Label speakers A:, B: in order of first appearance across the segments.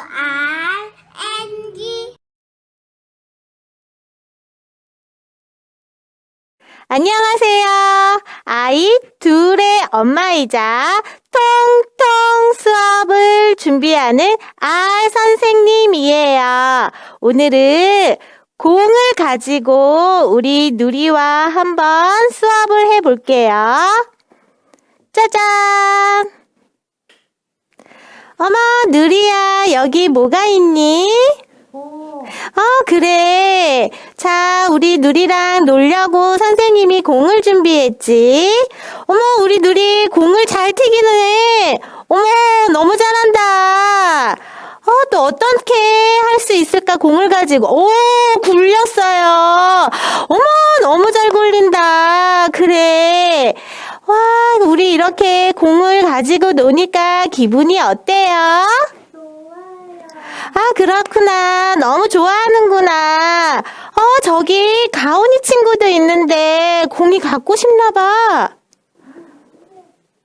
A: R N G
B: 안녕하세요. 아이 둘의 엄마이자 통통 수업을 준비하는 아 선생님이에요. 오늘은 공을 가지고 우리 누리와 한번 수업을 해볼게요. 짜잔! 어머, 누리야, 여기 뭐가 있니? 어, 그래. 자, 우리 누리랑 놀려고 선생님이 공을 준비했지. 어머, 우리 누리 공을 잘 튀기는 애. 어머, 너무 잘한다. 어, 또 어떻게 할 수 있을까, 공을 가지고. 오, 굴렸어요. 어머, 너무 잘 굴린다. 그래. 와, 우리 이렇게 공을 가지고 노니까 기분이 어때요? 아, 그렇구나. 너무 좋아하는구나. 어, 저기 가온이 친구도 있는데 공이 갖고 싶나 봐.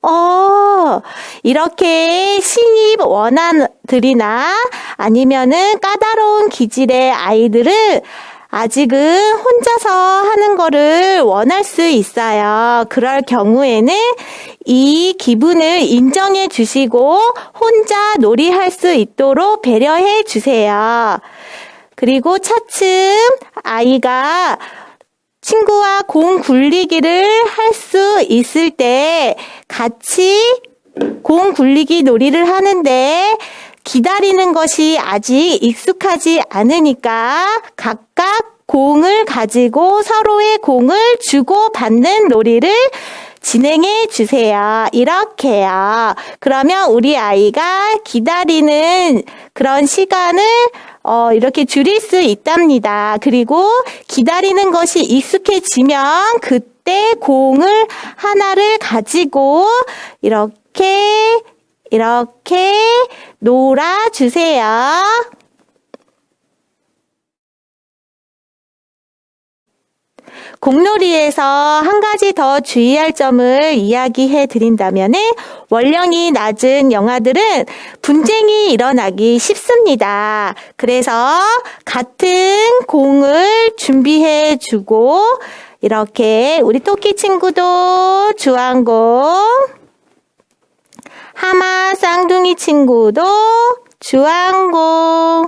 B: 어, 이렇게 신입 원아들이나 아니면은 까다로운 기질의 아이들은 아직은 혼자서 하는 거를 원할 수 있어요. 그럴 경우에는 이 기분을 인정해 주시고 혼자 놀이할 수 있도록 배려해 주세요. 그리고 차츰 아이가 친구와 공 굴리기를 할 수 있을 때 같이 공 굴리기 놀이를 하는데 기다리는 것이 아직 익숙하지 않으니까 각각 공을 가지고 서로의 공을 주고 받는 놀이를 진행해 주세요. 이렇게요. 그러면 우리 아이가 기다리는 그런 시간을 어, 이렇게 줄일 수 있답니다. 그리고 기다리는 것이 익숙해지면 그때 공을 하나를 가지고 이렇게 이렇게 놀아주세요. 공놀이에서 한 가지 더 주의할 점을 이야기해 드린다면은 원령이 낮은 영아들은 분쟁이 일어나기 쉽습니다. 그래서 같은 공을 준비해 주고 이렇게 우리 토끼 친구도 주황공 친구도 주황공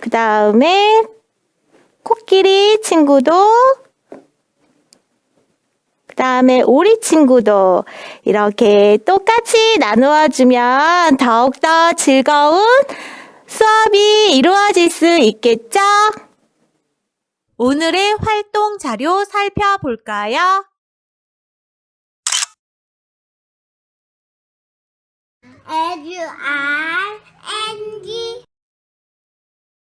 B: 그 다음에 코끼리 친구도 그 다음에 오리 친구도 이렇게 똑같이 나누어 주면 더욱더 즐거운 수업이 이루어질 수 있겠죠? 오늘의 활동 자료 살펴볼까요?
A: and you are.